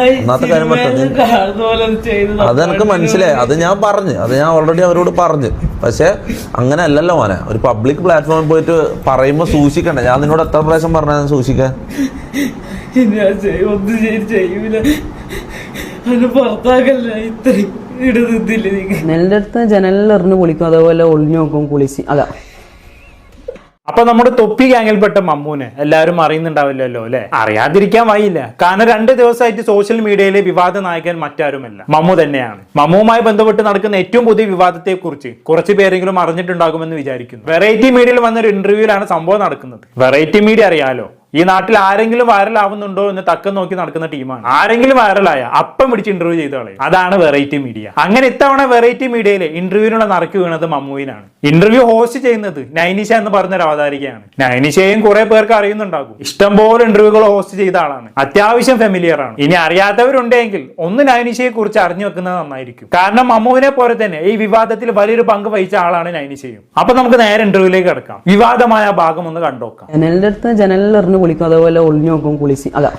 ഒന്നാമത്തെ കാര്യം പറ്റും? അത് എനിക്ക് മനസ്സിലായി. അത് ഞാൻ പറഞ്ഞു. അത് ഞാൻ ഓൾറെഡി അവരോട് പറഞ്ഞു. പക്ഷെ അങ്ങനെ അല്ലല്ലോ മോനെ. ഒരു പബ്ലിക് പ്ലാറ്റ്ഫോമിൽ പോയിട്ട് പറയുമ്പോൾ സൂക്ഷിക്കണ്ട. ഞാൻ നിന്നോട് എത്ര പ്രാവശ്യം പറഞ്ഞാൽ സൂക്ഷിക്കാൻ? ഒന്നും ചെയ്യൂല. പുറത്താക്കല്ല. ഇത്രയും അടുത്ത് ജനലിൽ എറിഞ്ഞ് കുളിക്കും. അതേപോലെ ഒളിഞ്ഞു നോക്കും കുളിച്ച്. അതാ. അപ്പൊ നമ്മുടെ തൊപ്പി ഗ്യാങ്ങിൽപ്പെട്ട മമ്മൂന് എല്ലാവരും അറിയുന്നുണ്ടാവില്ലല്ലോ അല്ലെ? അറിയാതിരിക്കാൻ വയ്യില്ല കാരണം രണ്ട് ദിവസമായിട്ട് സോഷ്യൽ മീഡിയയിലെ വിവാദ നായകൻ മറ്റാരുമല്ല. മമ്മു തന്നെയാണ്. മമ്മുവുമായി ബന്ധപ്പെട്ട് നടക്കുന്ന ഏറ്റവും പുതിയ വിവാദത്തെ കുറിച്ച് കുറച്ച് പേരെങ്കിലും അറിഞ്ഞിട്ടുണ്ടാകുമെന്ന് വിചാരിക്കുന്നു. വെറൈറ്റി മീഡിയയിൽ വന്നൊരു ഇന്റർവ്യൂവിലാണ് സംഭവം നടക്കുന്നത്. വെറൈറ്റി മീഡിയ അറിയാലോ? ഈ നാട്ടിൽ ആരെങ്കിലും വൈറൽ ആവുന്നുണ്ടോ എന്ന് തക്കം നോക്കി നടക്കുന്ന ടീമാണ്. ആരെങ്കിലും വൈറലായ അപ്പം പിടിച്ച് ഇന്റർവ്യൂ ചെയ്ത് കളയും. അതാണ് വെറൈറ്റി മീഡിയ അങ്ങനെ ഇത്തവണ വെറൈറ്റി മീഡിയയിലെ ഇന്റർവ്യൂവിനുള്ള നറുക്ക് വീണത് മമ്മുവിനാണ്. ഇന്റർവ്യൂ ഹോസ്റ്റ് ചെയ്യുന്നത് നൈനിഷ എന്ന് പറഞ്ഞൊരു അവതാരികയാണ് നൈനിഷയും കുറെ പേർക്ക് അറിയുന്നുണ്ടാകും. ഇഷ്ടംപോലെ ഇന്റർവ്യൂകൾ ഹോസ്റ്റ് ചെയ്ത ആളാണ്. അത്യാവശ്യം ഫെമിലിയർ ആണ്. ഇനി അറിയാത്തവരുണ്ടെങ്കിൽ ഒന്ന് നൈനിഷയെ കുറിച്ച് അറിഞ്ഞു വെക്കുന്നത് നന്നായിരിക്കും. കാരണം മമ്മുവിനെ പോലെ തന്നെ ഈ വിവാദത്തിൽ വലിയൊരു പങ്ക് വഹിച്ച ആളാണ് നൈനിഷയും. അപ്പൊ നമുക്ക് നേരെ ഇന്റർവ്യൂലേക്ക് കിടക്കാം. വിവാദമായ ഭാഗം ഒന്ന് കണ്ടോക്കാം. ജനലിൽ കുളിക്കും. അതേപോലെ ഒളിഞ്ഞു നോക്കും കുളിച്ച്. അതാ.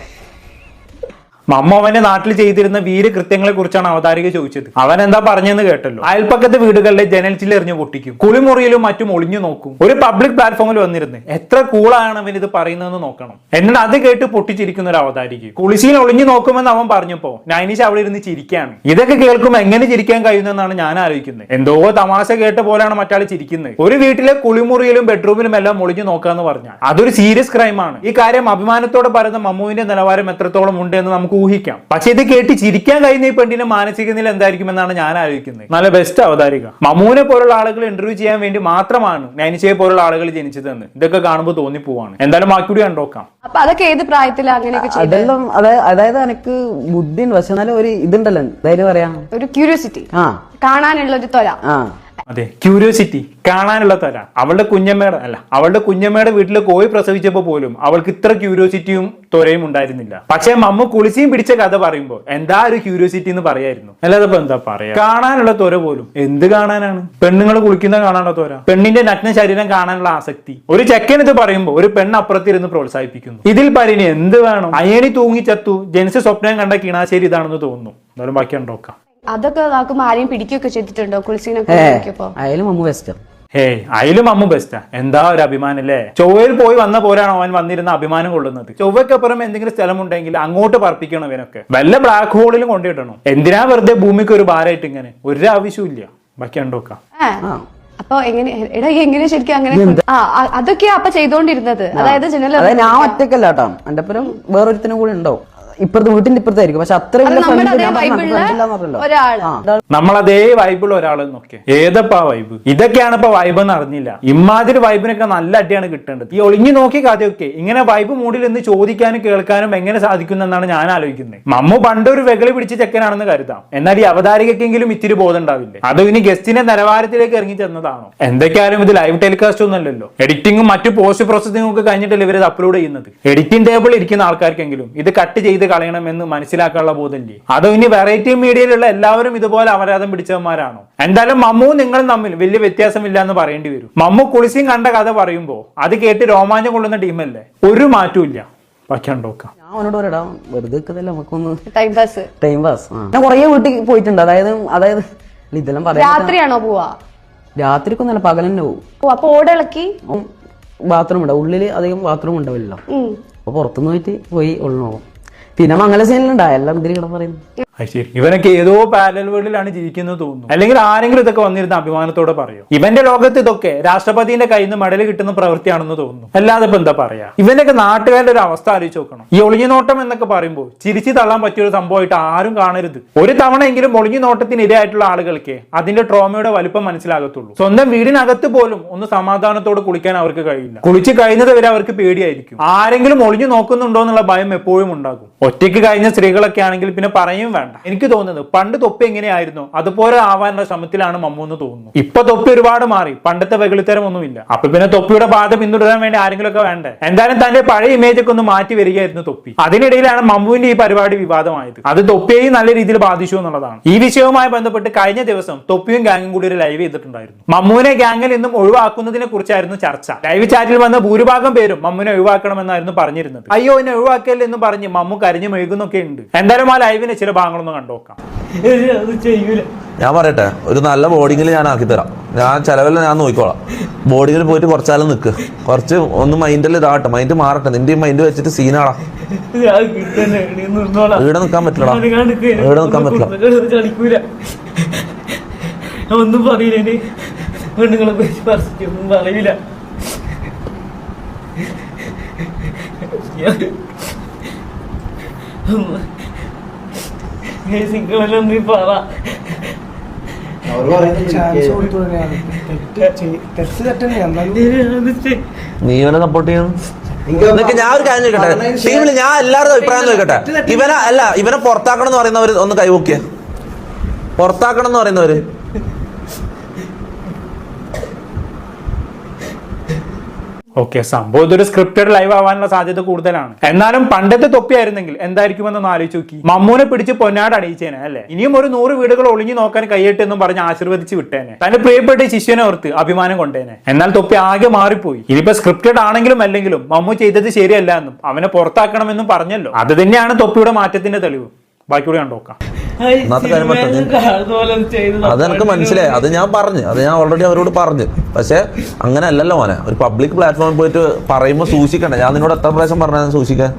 മമ്മ അവന്റെ നാട്ടിൽ ചെയ്തിരുന്ന വീരകൃത്യങ്ങളെ കുറിച്ചാണ് അവതാരിക ചോദിച്ചത്. അവൻ എന്താ പറഞ്ഞെന്ന് കേട്ടല്ലോ. അയൽപ്പക്കത്തെ വീടുകളിലെ ജനൽ ചില്ലെറിഞ്ഞ് പൊട്ടിക്കും. കുളിമുറിയിലും മറ്റും ഒളിഞ്ഞു നോക്കും. ഒരു പബ്ലിക് പ്ലാറ്റ്ഫോമിൽ വന്നിരുന്ന് എത്ര കൂളാണ് അവൻ ഇത് പറയുന്നതെന്ന് നോക്കണം. എന്നിട്ട് അത് കേട്ട് പൊട്ടിച്ചിരിക്കുന്ന ഒരു അവതാരിക കുളിശിയിൽ ഒളിഞ്ഞു നോക്കുമെന്ന് അവൻ പറഞ്ഞപ്പോ നൈനീഷ് അവിടെ ഇരുന്ന് ചിരിക്കാണ്. ഇതൊക്കെ കേൾക്കുമ്പോൾ എങ്ങനെ ചിരിക്കാൻ കഴിയുന്നതെന്നാണ് ഞാൻ ആലോചിക്കുന്നത്. എന്തോ തമാശ കേട്ട പോലെയാണ് മറ്റാൾ ചിരിക്കുന്നത്. ഒരു വീട്ടിലെ കുളിമുറിയിലും ബെഡ്റൂമിലും എല്ലാം ഒളിഞ്ഞു നോക്കാന്ന് പറഞ്ഞാൽ അതൊരു സീരിയസ് ക്രൈമാണ് ഈ കാര്യം അഭിമാനത്തോടെ പറയുന്ന മമ്മുവിന്റെ നിലവാരം എത്രത്തോളം ഉണ്ട് എന്ന് നമുക്ക് ഊഹിക്കാം. പക്ഷെ ഇത് കേട്ട് ചിരിക്കാൻ കഴിയുന്ന ഈ പെണ്ണിന്റെ മാനസിക നില എന്തായിരിക്കുമെന്നാണ് ഞാൻ ആലോചിക്കുന്നത്. നല്ല ബെസ്റ്റ് അവതാരിക. മമൂനെ പോലുള്ള ആളുകൾ ഇന്റർവ്യൂ ചെയ്യാൻ വേണ്ടി മാത്രമാണ് നൈനിച്ചയെ പോലുള്ള ആളുകൾ ജനിച്ചതെന്ന്. ഇതൊക്കെ കാണുമ്പോൾ തോന്നി പോവാണ് എന്തായാലും ബാക്കി കൂടി കണ്ടോക്കാം അപ്പൊ അതൊക്കെ ഏത് പ്രായത്തിലാ അങ്ങനെയൊക്കെ അതെല്ലാം അതായത് എനിക്ക് ബുദ്ധി വശം പക്ഷെ എന്നാലും ഒരു ഇതുണ്ടല്ലോ ധൈര്യം പറയാം. ഒരു ക്യൂരിയോസിറ്റി ആ. കാണാനുള്ള ഒരു തൊര ആ. അതെ ക്യൂരിയോസിറ്റി കാണാനുള്ള തര അവളുടെ കുഞ്ഞമ്മയുടെ അല്ല അവളുടെ കുഞ്ഞമ്മയുടെ വീട്ടിൽ കോഴി പ്രസവിച്ചപ്പോ പോലും അവൾക്ക് ഇത്ര ക്യൂരിയോസിറ്റിയും ത്വരയും ഉണ്ടായിരുന്നില്ല. പക്ഷെ മമ്മ കുളിച്ചയും പിടിച്ച കഥ പറയുമ്പോൾ എന്താ ഒരു ക്യൂരിയോസിറ്റി എന്ന് പറയായിരുന്നു. അല്ലാതെ എന്താ പറയാ? കാണാനുള്ള ത്വര പോലും. എന്ത് കാണാനാണ്? പെണ്ണുങ്ങൾ കുളിക്കുന്ന കാണാനുള്ള ത്വര. പെണ്ണിന്റെ നഗ്ന ശരീരം കാണാനുള്ള ആസക്തി. ഒരു ചെക്കൻ ഇത് പറയുമ്പോൾ ഒരു പെണ്ണ് അപ്പുറത്തിരുന്ന് പ്രോത്സാഹിപ്പിക്കുന്നു. ഇതിൽ പരിനി എന്ത് വേണം? അയണി തൂങ്ങി ചത്തു ജനിച്ച സ്വപ്നം കണ്ട കിണാശ്ശേരി ഇതാണെന്ന് തോന്നുന്നു. എന്നാലും ബാക്കി കണ്ടോക്കാം അതൊക്കെ നോക്കുമ്പോ ആരെയും പിടിക്കുകയൊക്കെ ചെയ്തിട്ടുണ്ടോ? കുളിസീനൊക്കെ ഏ നോക്കിയപ്പോ അയാലും അമ്മ ബെസ്റ്റ് ഏയ് അതിലും അമ്മ ബെസ്റ്റാ എന്താ ഒരു അഭിമാനം അല്ലേ? ചൊവ്വയിൽ പോയി വന്ന പോലാണ് അവൻ വന്നിരുന്ന അഭിമാനം കൊള്ളുന്നത്. ചൊവ്വയ്ക്കപ്പുറം എന്തെങ്കിലും സ്ഥലമുണ്ടെങ്കിൽ അങ്ങോട്ട് പറപ്പിക്കണം ഇവനൊക്കെ. വല്ല ബ്ലാക്ക് ഹോളിലും കൊണ്ടിടണം എന്തിനാ വെറുതെ ഭൂമിക്ക് ഒരു ഭാരമായിട്ട് ഇങ്ങനെ? ഒരു ആവശ്യമില്ല ബാക്കി കണ്ടോക്കാം ഏ, അപ്പൊ എങ്ങനെ എടാ എങ്ങനെ ശരിക്കും അങ്ങനെ ആ അതൊക്കെയാ അപ്പൊ ചെയ്തോണ്ടിരുന്നത്. അതായത് ജനല ഞാൻ ഒറ്റക്കല്ല കേട്ടോ. എന്റെ ഒപ്പം വേറൊരുത്തിനും കൂടി ഉണ്ടാവും. ഇപ്പുറത്തെ വീട്ടിന്റെ ഇപ്പുറത്തായിരിക്കും. പക്ഷെ അത്ര വൈബിളുള്ള. നമ്മളതേ വൈബിൾ ഒരാൾ നോക്കെ ഏതപ്പാ വൈബ്? ഇതൊക്കെയാണ് ഇപ്പൊ വൈബ് എന്ന് അറിഞ്ഞില്ല. ഇമാതിരി വൈബിനൊക്കെ നല്ല അടിയാണ് കിട്ടേണ്ടത്. ഈ ഒളിഞ്ഞു നോക്കി കഥയൊക്കെ ഇങ്ങനെ വൈബ് മൂടിൽ നിന്ന് ചോദിക്കാനും കേൾക്കാനും എങ്ങനെ സാധിക്കുന്നു എന്നാണ് ഞാൻ ആലോചിക്കുന്നത്. മമ്മു പണ്ടൊരു വെകളി പിടിച്ച ചെക്കനാണെന്ന് കരുതാം. എന്നാൽ ഈ അവതാരികക്കെങ്കിലും ഇത്തിരി ബോധം ഉണ്ടാവില്ലേ? അത് ഇനി ഗസ്റ്റിന്റെ നിലവാരത്തിലേക്ക് ഇറങ്ങി ചെന്നതാണോ? എന്തൊക്കെയാലും ഇത് ലൈവ് ടെലികാസ്റ്റ് ഒന്നല്ലല്ലോ എഡിറ്റിംഗും മറ്റു പോസ്റ്റ് പ്രോസസിംഗും ഒക്കെ കഴിഞ്ഞിട്ടല്ലേ ഇവർ അപ്ലോഡ് ചെയ്യുന്നത്? എഡിറ്റിംഗ് ടേബിൾ ഇരിക്കുന്ന ആൾക്കാർക്കെങ്കിലും ഇത് കട്ട് ചെയ്ത് കളയണമെന്ന് മനസ്സിലാക്കാനുള്ള ബോധമില്ലേ അതോ ഇനി വെറൈറ്റി മീഡിയയിലുള്ള എല്ലാവരും ഇതുപോലെ അപരാധം പിടിച്ചവന്മാരാണോ? എന്തായാലും മമ്മു നിങ്ങൾ തമ്മിൽ വലിയ വ്യത്യാസമില്ല എന്ന് പറയേണ്ടി വരും. മമ്മു കുളിസിയും കണ്ട കഥ പറയുമ്പോ അത് കേട്ട് രോമാഞ്ചം കൊള്ളുന്ന ടീമല്ലേ? ഒരു മാറ്റവും ഇല്ല. ഞാൻ അവനോട് പറയടാ വെറുതെ നമുക്കൊന്ന് ടൈം പാസ് ടൈം പാസ് ഞാൻ കുറേ വീട്ടിൽ പോയിട്ടുണ്ട്. അതായത് അതായത് ഇതെല്ലാം പറയാം രാത്രിയാണോ പോവാ? രാത്രിക്കൊന്നല്ല പകൽ തന്നെ പോകും ഓ അപ്പൊ ഓടിളക്കി ബാത്റൂം ഉണ്ടാവും ഉള്ളിൽ അധികം ബാത്റൂം ഉണ്ടാവില്ലല്ലോ. ഉം. അപ്പൊ പുറത്തുനിന്ന് പോയിട്ട് പോയി ഉള്ളു നോക്കും പിന്നെ മംഗല സീനിലുണ്ടാ എല്ലാം ഇതിൽ കിടന്ന് പറയുന്നു ശരി ഇവനൊക്കെ ഏതോ പാരൽ വേൾഡിലാണ് ജീവിക്കുന്നത് തോന്നുന്നു. അല്ലെങ്കിൽ ആരെങ്കിലും ഇതൊക്കെ വന്നിരുന്ന അഭിമാനത്തോടെ പറയും? ഇവന്റെ ലോകത്ത് ഇതൊക്കെ രാഷ്ട്രപതിന്റെ കയ്യിൽ നിന്ന് മെഡൽ കിട്ടുന്ന പ്രവൃത്തിയാണെന്ന് തോന്നുന്നു. അല്ലാതെ ഇപ്പൊ എന്താ പറയാ? ഇവനൊക്കെ നാട്ടുകാരുടെ ഒരു അവസ്ഥ ആലോചിച്ച് നോക്കണം. ഈ ഒളിഞ്ഞുനോട്ടം എന്നൊക്കെ പറയുമ്പോൾ ചിരിച്ചു തള്ളാൻ പറ്റിയ ഒരു സംഭവമായിട്ട് ആരും കാണരുത്. ഒരു തവണയെങ്കിലും ഒളിഞ്ഞു നോട്ടത്തിന് ഇരയായിട്ടുള്ള ആളുകൾക്ക് അതിന്റെ ട്രോമയുടെ വലുപ്പം മനസ്സിലാകത്തുള്ളൂ. സ്വന്തം വീടിനകത്ത് പോലും ഒന്ന് സമാധാനത്തോടെ കുളിക്കാൻ അവർക്ക് കഴിയില്ല. കുളിച്ച് കഴിയുന്നത് വരെ അവർക്ക് പേടിയായിരിക്കും. ആരെങ്കിലും ഒളിഞ്ഞു നോക്കുന്നുണ്ടോ എന്നുള്ള ഭയം എപ്പോഴും ഉണ്ടാകും. ഒറ്റയ്ക്ക് കഴിഞ്ഞ സ്ത്രീകളൊക്കെ ആണെങ്കിൽ പിന്നെ പറയും വേണ്ട വേണ്ട എനിക്ക് തോന്നുന്നത് പണ്ട് തൊപ്പി എങ്ങനെയായിരുന്നു? അതുപോലെ ആവാനുള്ള ശ്രമത്തിലാണ് മമ്മു എന്ന് തോന്നുന്നു. ഇപ്പൊ തൊപ്പി ഒരുപാട് മാറി. പണ്ടത്തെ വെകളിത്തരം ഒന്നുമില്ല. അപ്പൊ പിന്നെ തൊപ്പിയുടെ പാത പിന്തുടരാൻ വേണ്ടി ആരെങ്കിലും ഒക്കെ വേണ്ടേ? എന്തായാലും തന്റെ പഴയ ഇമേജ് ഒക്കെ ഒന്ന് മാറ്റി വരികയായിരുന്നു തൊപ്പി. അതിനിടയിലാണ് മമ്മുവിന്റെ ഈ പരിപാടി വിവാദമായത്. അത് തൊപ്പിയെയും നല്ല രീതിയിൽ ബാധിച്ചു എന്നുള്ളതാണ്. ഈ വിഷയവുമായി ബന്ധപ്പെട്ട് കഴിഞ്ഞ ദിവസം തൊപ്പിയും ഗാങ്ങും കൂടി ഒരു ലൈവ് ചെയ്തിട്ടുണ്ടായിരുന്നു. മമ്മുവിനെ ഗാങ്ങിൽ നിന്നും ഒഴിവാക്കുന്നതിനെ കുറിച്ചായിരുന്നു ചർച്ച. ലൈവ് ചാറ്റിൽ വന്ന ഭൂരിഭാഗം പേരും മമ്മുവിനെ ഒഴിവാക്കണമെന്നായിരുന്നു പറഞ്ഞിരുന്നത്. അയ്യോ എന്നെ ഒഴിവാക്കല്ലേ എന്ന് പറഞ്ഞ് മമ്മു കരഞ്ഞു മെഴുകുന്നൊക്കെ ഉണ്ട്. എന്തായാലും ആ ലൈവിന് ചില ഭാഗങ്ങളൊന്ന് കണ്ടുനോക്കാം ഞാൻ പറയട്ടെ ഒരു നല്ല ബോർഡിങ്ങിൽ ഞാൻ ആക്കി തരാം. ഞാൻ ചിലവെല്ലാം ഞാൻ നോക്കിക്കോളാം. ബോർഡിങ്ങിൽ പോയിട്ട് കുറച്ചാലും നിൽക്ക് കുറച്ച് ഒന്ന് മൈൻഡിൽ ഇതാകട്ടെ മൈൻഡ് മാറട്ടെ. നിന്റെ മൈൻഡ് വെച്ചിട്ട് സീനാടാ ഞാൻ കിട്ടന്നെ നിന്നോളാം ഇവിടെ നിൽക്കാൻ പറ്റില്ലടാ. ഇവിടെ നിൽക്കാൻ പറ്റില്ല. ഒന്നും പറയില്ല പെണ്ണുങ്ങളെ സ്പർശിക്കൊന്നും പറയില്ല. സിംഗിളെല്ലാം നീ പറ ചാൻസ് കൊടുത്തു തന്നെയാണ് തെറ്റ് ചെയ്- തെറ്റ് തെറ്റന്നെ എന്നാലും ചെയ്- നീ ഇവനെ സപ്പോർട്ട് ചെയ്യണം. ഞാൻ ഒരു കാര്യം ചോദിക്കട്ടെ? ടീമിൽ ഞാൻ എല്ലാവരുടെ അഭിപ്രായം ചോദിക്കട്ടെ? ഇവനെ അല്ല ഇവനെ പുറത്താക്കണം എന്ന് പറയുന്നവര് ഒന്ന് കൈവോക്കിയ പുറത്താക്കണം എന്ന് പറയുന്നവര്. ഓക്കെ സംഭവം ഇതൊരു സ്ക്രിപ്റ്റഡ് ലൈവ് ആവാനുള്ള സാധ്യത കൂടുതലാണ്. എന്നാലും പണ്ടത്തെ തൊപ്പിയായിരുന്നെങ്കിൽ എന്തായിരിക്കുമെന്നൊന്ന് ആലോചിച്ച് നോക്കി. മമ്മൂനെ പിടിച്ച് പൊന്നാട് അടിയിച്ചേനെ അല്ലെ? ഇനിയും ഒരു നൂറ് വീടുകൾ ഒളിഞ്ഞു നോക്കാൻ കൈയിട്ടെന്നും പറഞ്ഞ് ആശീർവദിച്ച് വിട്ടേനെ. തന്റെ പ്രിയപ്പെട്ട ശിഷ്യനെ ഓർത്ത് അഭിമാനം കൊണ്ടേനെ. എന്നാൽ തൊപ്പി ആകെ മാറിപ്പോയി. ഇനിയിപ്പോ സ്ക്രിപ്റ്റഡ് ആണെങ്കിലും അല്ലെങ്കിലും മമ്മു ചെയ്തത് ശരിയല്ല എന്നും അവനെ പുറത്താക്കണമെന്നും പറഞ്ഞല്ലോ. അത് തന്നെയാണ് തൊപ്പിയുടെ മാറ്റത്തിന്റെ തെളിവ്. ബാക്കി കൂടി കണ്ടോക്കാം ഒന്നാമത്തെ കാര്യം സിനിമയിൽ പറഞ്ഞത്. കാണുന്ന പോലെ ഒന്ന് ചെയ്ത് അത് എനിക്ക് മനസ്സിലായി. അത് ഞാൻ പറഞ്ഞു. അത് ഞാൻ ഓൾറെഡി അവരോട് പറഞ്ഞു. പക്ഷെ അങ്ങനെ അല്ലല്ലോ മോനെ. ഒരു പബ്ലിക് പ്ലാറ്റ്ഫോമിൽ പോയിട്ട് പറയുമ്പോൾ സൂക്ഷിക്കണ്ട. ഞാൻ നിന്നോട് എത്ര പ്രാവശ്യം പറഞ്ഞാൽ സൂക്ഷിക്കാൻ?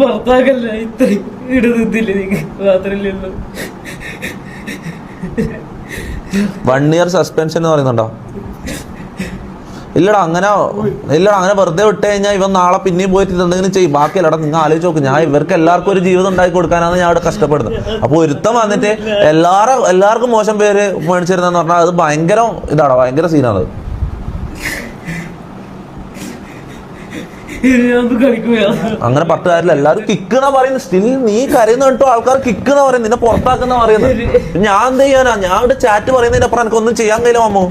പുറത്താക്കല്ല. ഇത്രയും വൺ ഇയർ സസ്പെൻഷൻ എന്ന് പറയുന്നുണ്ടോ? ഇല്ലടാ അങ്ങനെ ഇല്ലടാ അങ്ങനെ വെറുതെ വിട്ട് കഴിഞ്ഞാൽ ഇവൻ നാളെ പിന്നെയും പോയിട്ട് എന്തെങ്കിലും ചെയ്യും. ബാക്കിയല്ലടാ നിങ്ങൾ ആലോചിച്ച് നോക്ക്. ഞാൻ ഇവർക്ക് എല്ലാവർക്കും ഒരു ജീവിതം ഉണ്ടാക്കി കൊടുക്കാനാണ് ഞാൻ അവിടെ കഷ്ടപ്പെടുന്നത്. അപ്പോൾ ഒരുത്തം വന്നിട്ട് എല്ലാവരും എല്ലാവർക്കും മോശം പേര് മേടിച്ചിരുന്നെന്ന് പറഞ്ഞാൽ അത് ഭയങ്കര ഇതാടാ ഭയങ്കര സീനാണ് അങ്ങനെ പത്ത് കാര്യമില്ല. എല്ലാരും കിക്കുന്ന പറയുന്നു. സ്റ്റിൽ നീ കരയുന്ന കേട്ടോ ആൾക്കാർ കിക്കുന്ന പറയുന്നു. നിന്നെ പുറത്താക്കുന്ന പറയുന്നു. ഞാൻ എന്ത് ചെയ്യാനാ? ഞാൻ ഇവിടെ ചാറ്റ് പറയുന്നതിനപ്പുറം എനിക്കൊന്നും ചെയ്യാൻ കഴിയില്ല മാമോ.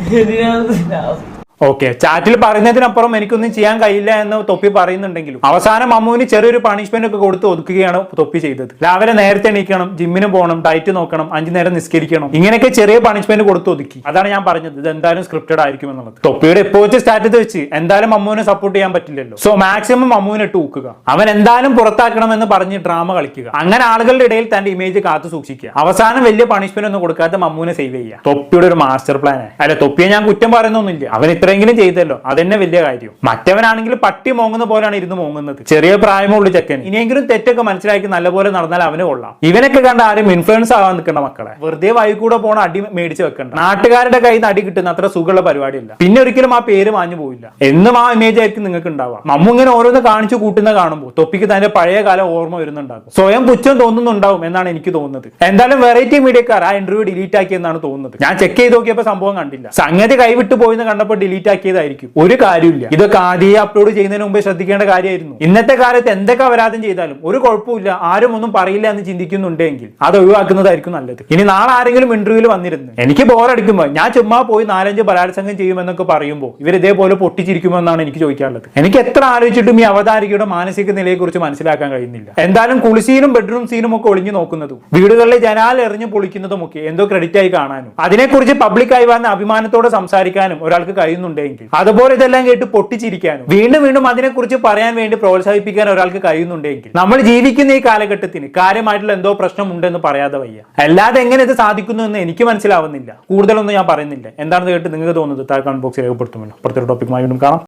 ഓക്കെ ചാറ്റിൽ പറയുന്നതിനപ്പുറം എനിക്കൊന്നും ചെയ്യാൻ കഴിയില്ല എന്ന് തൊപ്പി പറയുന്നുണ്ടെങ്കിലും അവസാനം അമ്മുവിന് ചെറിയൊരു പണിഷ്മെന്റ് ഒക്കെ കൊടുത്ത് ഒതുക്കുകയാണ് തൊപ്പി ചെയ്തത്. രാവിലെ നേരത്തെ എണീക്കണം ജിമ്മിന് പോകണം ഡയറ്റ് നോക്കണം അഞ്ചു നേരം നിസ്കരിക്കണം ഇങ്ങനെയൊക്കെ ചെറിയ പണിഷ്മെന്റ് കൊടുത്ത് ഒതുക്കി. അതാണ് ഞാൻ പറഞ്ഞത്. ഇത് എന്തായാലും സ്ക്രിപ്റ്റഡ് ആയിരിക്കും എന്നുള്ളത്. തൊപ്പിയുടെ ഇപ്പോൾ വെച്ച സ്റ്റാറ്റസ് വെച്ച് എന്തായാലും അമ്മുവിനെ സപ്പോർട്ട് ചെയ്യാൻ പറ്റില്ലല്ലോ. സോ മാക്സിമം അമ്മുവിനെ ഇട്ട് ഊക്കുക. അവൻ എന്തായാലും പുറത്താക്കണമെന്ന് പറഞ്ഞ് ഡ്രാമ കളിക്കുക. അങ്ങനെ ആളുകളുടെ ഇടയിൽ തന്റെ ഇമേജ് കാത്തു സൂക്ഷിക്കുക. അവസാനം വലിയ പണിഷ്മെന്റ് ഒന്നും കൊടുക്കാതെ മമ്മൂനെ സേവ് ചെയ്യുക. തൊപ്പിയുടെ ഒരു മാസ്റ്റർ പ്ലാൻ അല്ല തൊപ്പിയെ ഞാൻ കുറ്റം പറയുന്നൊന്നുമില്ല. അവൻ ഇത്രയെങ്കിലും ചെയ്തല്ലോ. അതെന്നെ വലിയ കാര്യം. മറ്റവനാണെങ്കിൽ പട്ടി മോങ്ങുന്ന പോലെയാണ് ഇരുന്ന് മോങ്ങുന്നത്. ചെറിയ പ്രായമുള്ള ചെക്കൻ. ഇനിയെങ്കിലും തെറ്റൊക്കെ മനസ്സിലാക്കി നല്ലപോലെ നടന്നാൽ അവന് കൊള്ളാം. ഇവനൊക്കെ കണ്ട ആരും ഇൻഫ്ലുവൻസ് ആവാൻ നിൽക്കേണ്ട മക്കളെ. വെറുതെ വഴി കൂടെ പോണ അടി മേടിച്ച് വെക്കണ്ട. നാട്ടുകാരുടെ കയ്യിൽ നിന്ന് അടി കിട്ടുന്ന അത്ര സുഖമുള്ള പരിപാടിയില്ല. പിന്നെ ഒരിക്കലും ആ പേര് മാഞ്ഞു പോയില്ല എന്നും ആ ഇമേജ് ആയിരിക്കും നിങ്ങൾക്ക് ഉണ്ടാവുക. മമ്മു ഇങ്ങനെ ഓരോന്ന് കാണിച്ചു കൂട്ടുന്ന കാണുമ്പോൾ തൊപ്പിക്ക് തന്റെ പഴയ കാലം ഓർമ്മ വരുന്നുണ്ടാകും. സ്വയം പുച്ഛം തോന്നുന്നുണ്ടാവും എന്നാണ് എനിക്ക് തോന്നുന്നത്. എന്തായാലും വെറൈറ്റി മീഡിയക്കാർ ആ ഇന്റർവ്യൂ ഡിലീറ്റ് ആക്കിയെന്നാണ് തോന്നുന്നത്. ഞാൻ ചെക്ക് ചെയ്ത് നോക്കിയപ്പോൾ സംഭവം കണ്ടില്ല. സംഗതി കൈവിട്ട് പോയെന്ന് കണ്ടപ്പോൾ ഡിലീറ്റ് ആക്കിയതായിരിക്കും. ഒരു കാര്യമില്ല ഇതൊക്കെ ആദ്യം അപ്ലോഡ് ചെയ്യുന്നതിന് മുമ്പ് ശ്രദ്ധിക്കേണ്ട കാര്യമായിരുന്നു. ഇന്നത്തെ കാലത്ത് എന്തൊക്കെ അപരാധം ചെയ്താലും ഒരു കുഴപ്പമില്ല ആരും ഒന്നും പറയില്ല എന്ന് ചിന്തിക്കുന്നുണ്ടെങ്കിൽ അത് ഒഴിവാക്കുന്നതായിരിക്കും നല്ലത്. ഇനി നാളെ ആരെങ്കിലും ഇന്റർവ്യൂവിൽ വന്നിരുന്നു എനിക്ക് ബോറടിക്കുമ്പോൾ ഞാൻ ചുമ്മാ പോയി നാലഞ്ച് ബലാത്സംഗം ചെയ്യുമെന്നൊക്കെ പറയുമ്പോൾ ഇവർ ഇതേപോലെ പൊട്ടിച്ചിരിക്കുമെന്നാണ് എനിക്ക് ചോദിക്കാനുള്ളത് എനിക്ക് എത്ര ആലോചിച്ചിട്ടും ഈ അവതാരികയുടെ മാനസിക നിലയെ കുറിച്ച് മനസ്സിലാക്കാൻ കഴിയുന്നില്ല. എന്തായാലും കുളിസീനും ബെഡ്റൂം സീനും ഒക്കെ ഒളിഞ്ഞു നോക്കുന്നതും വീടുകളിലെ ജനാൽ എറിഞ്ഞു പൊളിക്കുന്നതും ഒക്കെ എന്തോ ക്രെഡിറ്റ് ആയി കാണാനും അതിനെക്കുറിച്ച് പബ്ലിക്കായി വന്ന അഭിമാനത്തോടെ സംസാരിക്കാനും ഒരാൾക്ക് കഴിയുന്നുണ്ടെങ്കിൽ അതുപോലെ ഇതെല്ലാം കേട്ട് പൊട്ടിച്ചിരിക്കാനും വീണ്ടും വീണ്ടും അതിനെക്കുറിച്ച് പറയാൻ വേണ്ടി പ്രോത്സാഹിപ്പിക്കാൻ ഒരാൾക്ക് കഴിയുന്നുണ്ടെങ്കിൽ നമ്മൾ ജീവിക്കുന്ന ഈ കാലഘട്ടത്തിന് കാര്യമായിട്ടുള്ള എന്തോ പ്രശ്നം ഉണ്ടെന്ന് പറയാതെ വയ്യ. അല്ലാതെ എങ്ങനെ ഇത് സാധിക്കുന്നു എന്ന് എനിക്ക് മനസ്സിലാവുന്നില്ല. കൂടുതലൊന്നും ഞാൻ പറയുന്നില്ല. എന്താണെന്ന് കേട്ട് നിങ്ങൾക്ക് തോന്നുന്നത് താഴെ കമന്റ് ബോക്സിൽ രേഖപ്പെടുത്തുമല്ലോ. അടുത്തൊരു ടോപ്പിക്കുമായി വീണ്ടും കാണാം.